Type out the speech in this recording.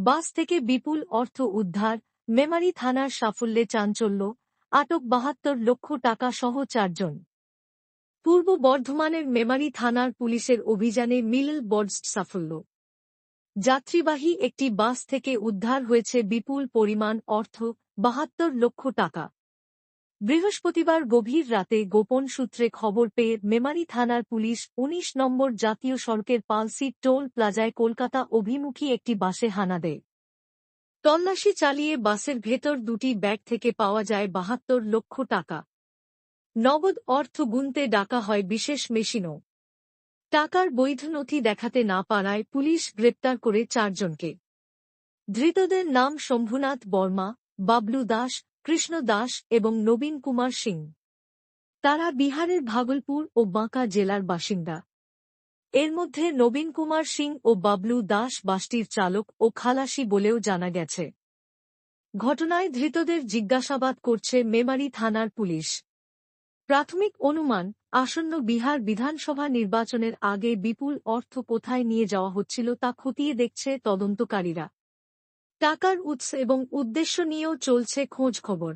বাস থেকে বিপুল অর্থ উদ্ধার, মেমারি থানার সাফল্যে চাঞ্চল্য, আটক বাহাত্তর লক্ষ টাকা সহ চারজন। পূর্ব বর্ধমানের মেমারি থানার পুলিশের অভিযানে মিলল বডস্ট সাফল্য। যাত্রীবাহী একটি বাস থেকে উদ্ধার হয়েছে বিপুল পরিমাণ অর্থ, বাহাত্তর লক্ষ টাকা। বৃহস্পতিবার গভীর রাতে গোপন সূত্রে খবর পেয়ে মেমারি থানার পুলিশ ১৯ নম্বর জাতীয় সড়কের পালসি টোল প্লাজায় কলকাতা অভিমুখী একটি বাসে হানা দেয়। তল্লাশি চালিয়ে বাসের ভেতর দুটি ব্যাগ থেকে পাওয়া যায় বাহাত্তর লক্ষ টাকা। নগদ অর্থ গুনতে ডাকা হয় বিশেষ মেশিনও। টাকার বৈধ নথি দেখাতে না পারায় পুলিশ গ্রেপ্তার করে চারজনকে। ধৃতদের নাম শম্ভুনাথ বর্মা, বাবলু দাস কৃষ্ণ দাস এবং নবীন কুমার সিং। তারা বিহারের ভাগলপুর ও বাঁকা জেলার বাসিন্দা। এর মধ্যে নবীন কুমার সিং ও বাবলু দাস বাসটির চালক ও খালাসি বলেও জানা গেছে। ঘটনায় ধৃতদের জিজ্ঞাসাবাদ করছে মেমারি থানার পুলিশ। প্রাথমিক অনুমান, আসন্ন বিহার বিধানসভা নির্বাচনের আগে বিপুল অর্থ কোথায় নিয়ে যাওয়া হচ্ছিল তা খতিয়ে দেখছে তদন্তকারীরা। টাকার উৎস এবং উদ্দেশ্য নিয়েও চলছে খোঁজ খবর।